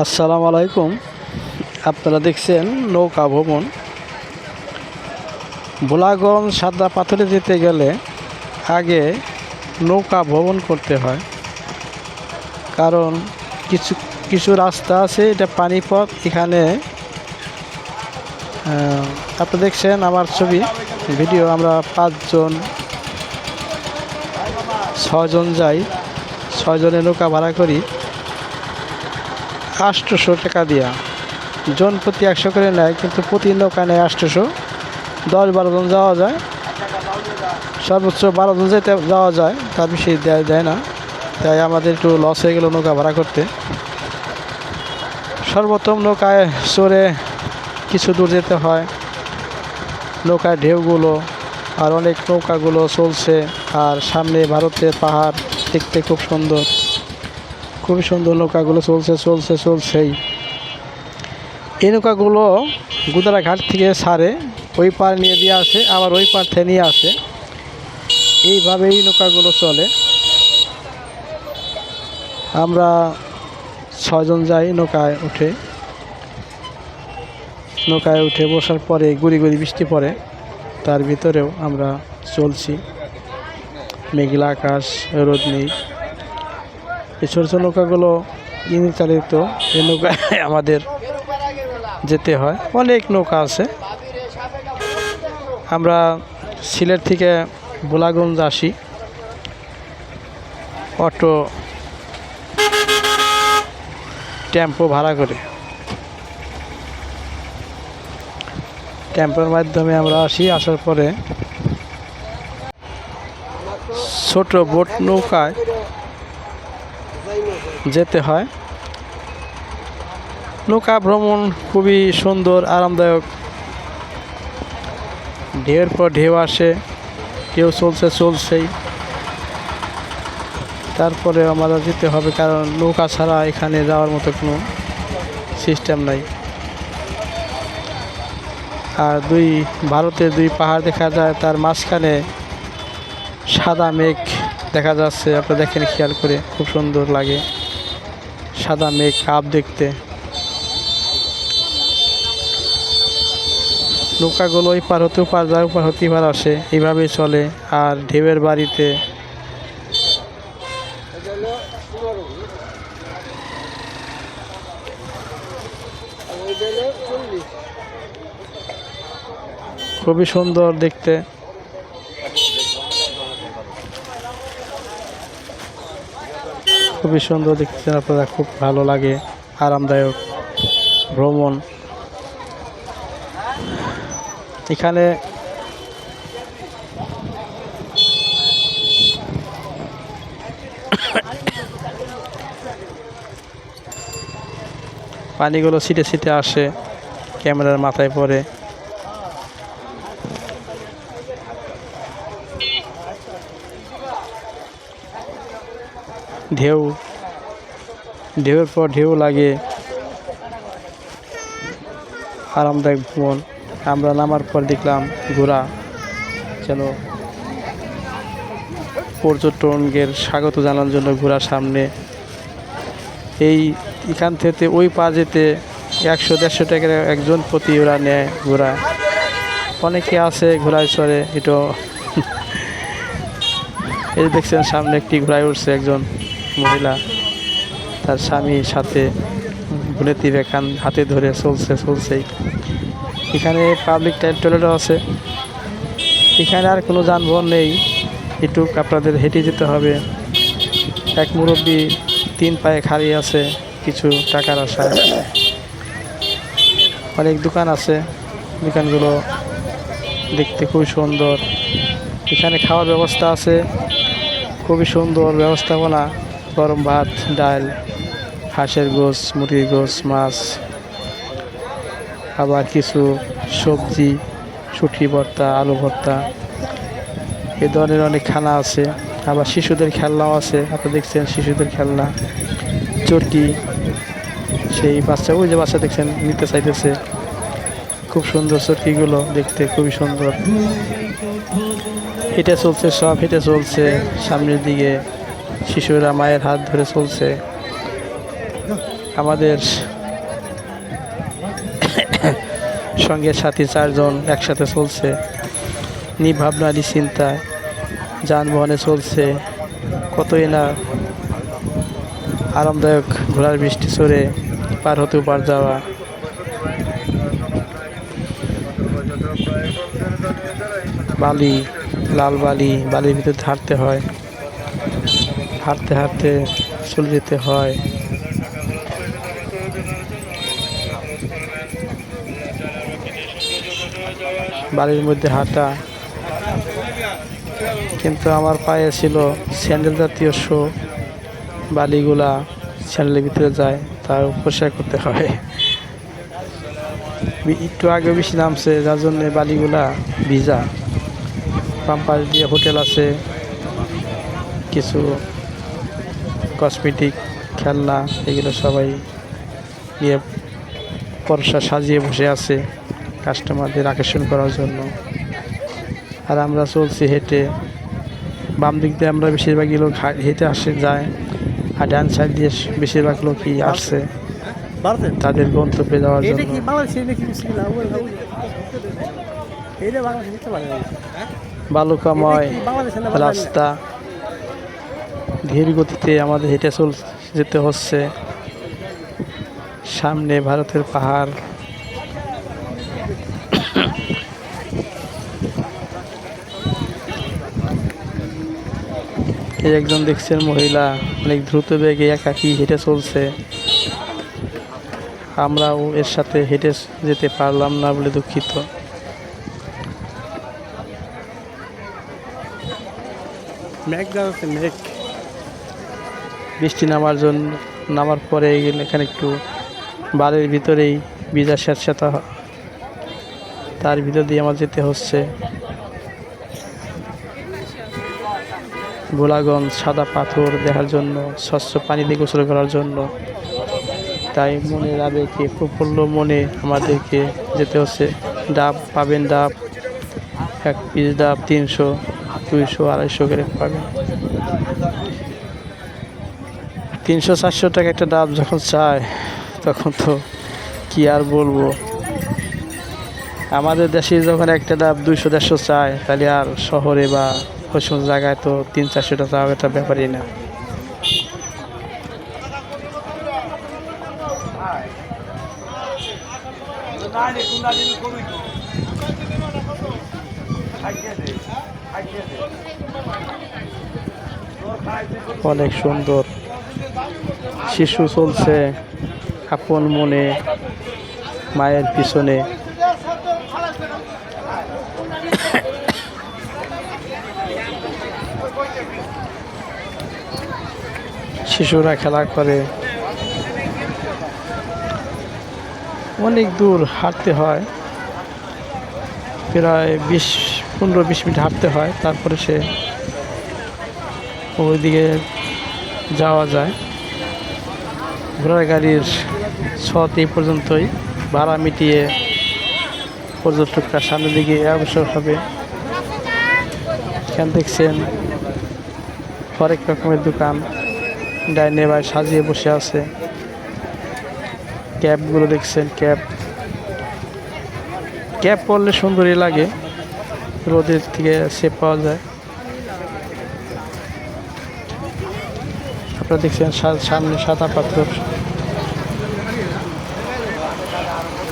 আসসালামু আলাইকুম। আপনারা দেখছেন নৌকা ভ্রমণ। ভোলাগঞ্জ সাদা পাথরে যেতে গেলে আগে নৌকা ভ্রমণ করতে হয়। কারণ কিছু কিছু রাস্তা আছে, এটা পানিপথ। এখানে আপনি দেখছেন আমার ছবি। ভিডিও আমরা পাঁচজন ছজন যাই ছজনে নৌকা ভাড়া করি। আটশোশো টাকা দিয়া। জন প্রতি একশো করে নেয়, কিন্তু প্রতি নৌকা নেয় আষ্টশো দশ বারো জন যাওয়া যায়। সর্বোচ্চ বারো জন যেতে যাওয়া যায়, তার বেশি দেয় দেয় না। তাই আমাদের একটু লস হয়ে গেল নৌকা ভাড়া করতে। সর্বোত্তম নৌকায় চড়ে কিছু দূর যেতে হয়। নৌকায় ঢেউগুলো আর অনেক নৌকাগুলো চলছে। আর সামনে ভারতের পাহাড় দেখতে খুব সুন্দর। খুবই সুন্দর নৌকাগুলো চলছে চলছে, চলছেই। এই নৌকাগুলো গুদারা ঘাট থেকে সারে ওই পার নিয়ে দিয়ে আসে, আবার ওই পার থেকে নিয়ে আসে। এইভাবে এই নৌকাগুলো চলে। আমরা ছয়জন যাই নৌকায় উঠে। নৌকায় উঠে বসার পরে গুড়ি গুড়ি বৃষ্টি পড়ে, তার ভিতরেও আমরা চলছি। মেঘলা আকাশ, রোদ নেই। এই ছোটো নৌকাগুলো ইঞ্জিন চালিত, এই নৌকায় আমাদের যেতে হয়। অনেক নৌকা আছে। আমরা সিলেট থেকে বোলাগঞ্জ আসি। অটো টেম্পো ভাড়া করে। টেম্পোর মাধ্যমে আমরা আসি, আসার পরে ছোট বোট নৌকায় যেতে হয়। নৌকা ভ্রমণ খুবই সুন্দর, আরামদায়ক। ঢেউয়ের পর ঢেউ আসে কেউ চলছে, চলছেই। তারপরে আমাদের যেতে হবে, কারণ নৌকা ছাড়া এখানে যাওয়ার মতো কোনো সিস্টেম নাই। আর দুই, ভারতের দুই পাহাড় দেখা যায়, তার মাঝখানে সাদা মেঘ দেখা যাচ্ছে, আপনারা দেখেন, খেয়াল করে, খুব সুন্দর লাগে। সাদা মেঘ কাপ দেখতে। নৌকাগুলো ওই পার হতে পার যায় ওপার হতে পার আসে। এইভাবেই চলে। আর ঢেউয়ের বাড়িতে খুবই সুন্দর দেখতে। খুবই সুন্দর দেখতে আপনারা, খুব ভালো লাগে, আরামদায়ক ভ্রমণ। এখানে পানিগুলো ছিটে ছিটে আসে, ক্যামেরার মাথায় পড়ে। ঢেউ, ঢেউয়ের পর ঢেউ লাগে। আরামদায়ক ভ্রমণ। আমরা নামার পর দেখলাম ঘোরা যেন পর্যটনকে স্বাগত জানানোর জন্য ঘোরার সামনে। এই, এখান থেকে ওই পা যেতে একশো, দেড়শো টাকার একজন প্রতি ওরা নেয় ঘোরা অনেকে আছে ঘোড়ায় চড়ে এটা এই দেখছেন সামনে একটি ঘোড়ায় উঠছে একজন। মহিলা তার স্বামীর সাথে বুলেতি বেখান হাতে ধরে চলছে, চলছেই। এখানে পাবলিক টয়লেটও আছে। এখানে আর কোনো যানবাহন নেই। একটু আপনাদের হেঁটে যেতে হবে। এক মুরব্বী তিন পায়ে খালি আছে কিছু টাকার আশায়। অনেক দোকান আছে। দোকানগুলো দেখতে খুবই সুন্দর। এখানে খাওয়ার ব্যবস্থা আছে। খুবই সুন্দর ব্যবস্থাপনা। গরম ভাত, ডাল, হাঁসের গোস মুরগির গোস মাছ, আবার কিছু সবজি সুটি ভর্তা, আলু ভর্তা। এ ধরনের অনেক খানা আছে। আবার শিশুদের খেলনাও আছে। আপনি দেখছেন শিশুদের খেলনা। চটি সেই বাচ্চা, ওই যে বাচ্চা দেখছেন, নিতে চাইতেছে। খুব সুন্দর চটকিগুলো দেখতে, খুবই সুন্দর। হেঁটে চলছে সব হেঁটে চলছে সামনের দিকে। শিশুরা মায়ের হাত ধরে চলছে। আমাদের সঙ্গে সাথী চারজন একসাথে চলছে। নিভাবনা চিন্তা, যানবাহনে চলছে। কতই না আরামদায়ক ঘোড়ার বৃষ্টি চড়ে পার হতে পার যাওয়া। বালি, লাল বালি, বালির ভিতরে হাঁটতে হয়। হাঁটতে হাঁটতে চলে যেতে হয়। বালির মধ্যে হাঁটা। কিন্তু আমার পায়ে ছিল স্যান্ডেল জাতীয় শো। বালিগুলা স্যান্ডেলের ভিতরে যায়, তার পরিষ্কার করতে হয়। একটু আগে বেশি নামছে, যার জন্য বালিগুলা ভিজা। পাম্পাস দিয়ে হোটেল আছে। কিছু কসমেটিক খেলনা এগুলো সবাই নিয়ে পরশা সাজিয়ে বসে আছে কাস্টমারদের আকর্ষণ করার জন্য। আর আমরা চলছি হেঁটে। বাম দিক দিয়ে আমরা বেশিরভাগই লোক হেঁটে আসে যায়। আর ডান সাইড দিয়ে বেশিরভাগ লোকই আসছে। তাদের গন্তব্যে যাওয়ার জন্য। বালুকাময়? রাস্তা। ধীর গতিতে আমাদের হেঁটে চল যেতে হচ্ছে। সামনে ভারতের পাহাড়। এই একজন দেখছেন মহিলা, অনেক দ্রুত বেগে একাকি হেঁটে চলছে। আমরাও এর সাথে হেঁটে যেতে পারলাম না বলে দুঃখিত। মেঘ যাচ্ছে মেঘ। বৃষ্টি নামার জন্য নামার পরে এখানে একটু বাড়ির ভিতরেই ভিজা স্যাঁতস্যাঁতা তার ভিতর দিয়ে আমার যেতে হচ্ছে। গোলাগঞ্জ সাদা পাথর দেখার জন্য, স্বচ্ছ পানি দিয়ে গোসল করার জন্য। তাই মনের আবেগে, প্রফুল্ল মনে আমাদেরকে যেতে হচ্ছে। ডাব পাবেন ডাব, এক পিস ডাব তিনশো, দুইশো, আড়াইশো করে পাবেন। তিনশো চারশো টাকা একটা ডাব যখন চায়, তখন তো কি আর বলব? আমাদের দেশে যখন একটা ডাব দুইশো দেড়শো চায়, তাহলে আর শহরে বা ওই জায়গায় তো তিন চারশো টাকা চাওয়া একটা ব্যাপারই না। অনেক সুন্দর। শিশু চলছে আপন মনে, মায়ের পিছনে। শিশুরা খেলা করে। অনেক দূর হাঁটতে হয়। প্রায় বিশ, পনেরো, বিশ মিনিট হাঁটতে হয়, তারপরে সে ওইদিকে যাওয়া যায়। ঘোড়ার গাড়ির ছট এই পর্যন্তই। ভাড়া মিটিয়ে পর্যটকরা সামনের দিকে অগ্রসর হবে। এখানে দেখছেন হরেক রকমের দোকান। ডাইনে বাই সাজিয়ে বসে আছে। ক্যাবগুলো দেখছেন, ক্যাব। ক্যাব পরলে সুন্দরই লাগে। রোদের থেকে সেপ পাওয়া যায়। আপনারা দেখছেন সামনে সাদা পাথর।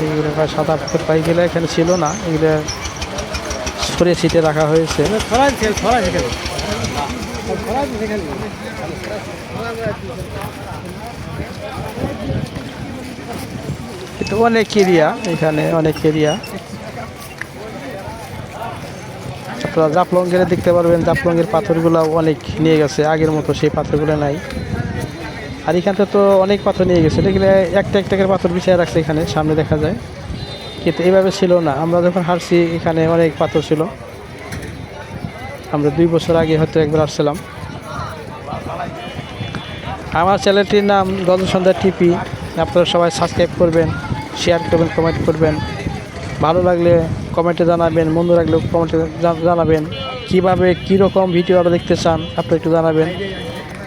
এইগুলো সাদা পাথর পাইগুলো এখানে ছিল না, এগুলো সরে ছিটে রাখা হয়েছে। কিন্তু অনেক এরিয়া, এখানে অনেক এরিয়া। আপনারা জাফলং গেলে দেখতে পারবেন, জাফলংয়ের পাথরগুলো অনেক নিয়ে গেছে, আগের মতো সেই পাথরগুলো নাই। আর এখানতে তো অনেক পাথর নিয়ে গেছে। এগুলো একটা একটা পাথর বিছিয়ে রাখছে এখানে, সামনে দেখা যায়। কিন্তু এইভাবে ছিল না। আমরা যখন হারছি এখানে অনেক পাথর ছিল। আমরা দুই বছর আগে হয়তো একবার আসছিলাম আমার চ্যানেলটির নাম গল্প সন্ধ্যা টিপি আপনারা সবাই সাবস্ক্রাইব করবেন শেয়ার করবেন কমেন্ট করবেন। ভালো লাগলে কমেন্টে জানাবেন, মন্দ লাগলেও কমেন্টে জানাবেন। কীভাবে, কীরকম ভিডিও আপনারা দেখতে চান আপনি একটু জানাবেন।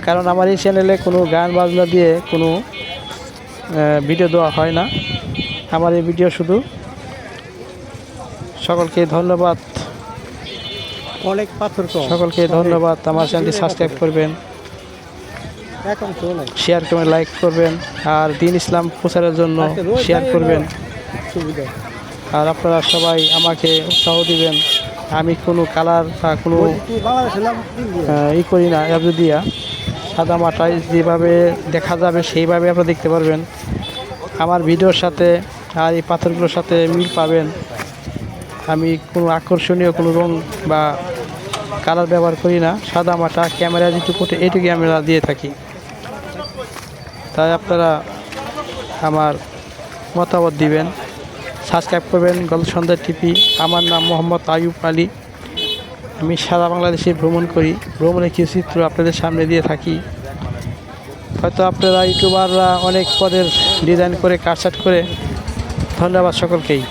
কারণ আমার এই চ্যানেলে কোনো গান বাজনা দিয়ে কোনো ভিডিও দেওয়া হয় না। আমার এই ভিডিও শুধু সকলকে ধন্যবাদ। অনেক পাথর সকলকে ধন্যবাদ। আমার চ্যানেলটি সাবস্ক্রাইব করবেন। শেয়ার করবেন লাইক করবেন। আর দিন ইসলাম প্রচারের জন্য শেয়ার করবেন। আর আপনারা সবাই আমাকে উৎসাহ দিবেন। আমি কোনো কালার বা কোনো ই করি না সাদা মাটায় যেভাবে দেখা যাবে সেইভাবে আপনারা দেখতে পারবেন। আমার ভিডিওর সাথে আর এই পাথরগুলোর সাথে মিল পাবেন। আমি কোনো আকর্ষণীয় কোনো রং বা কালার ব্যবহার করি না। সাদা মাটা ক্যামেরা যেটুকু এইটুকুই আমরা দিয়ে থাকি। তাই আপনারা আমার মতামত দিবেন। সাবস্ক্রাইব করবেন গল্প সন্ধ্যা টিভি। আমার নাম মোহাম্মদ আয়ুব আলী। আমি সারা বাংলাদেশে ভ্রমণ করি। ভ্রমণের কিছু চিত্র আপনাদের সামনে দিয়ে থাকি। হয়তো আপনারা ইউটিউবাররা অনেক পদের ডিজাইন করে কাটসাট করে। ধন্যবাদ সকলকেই।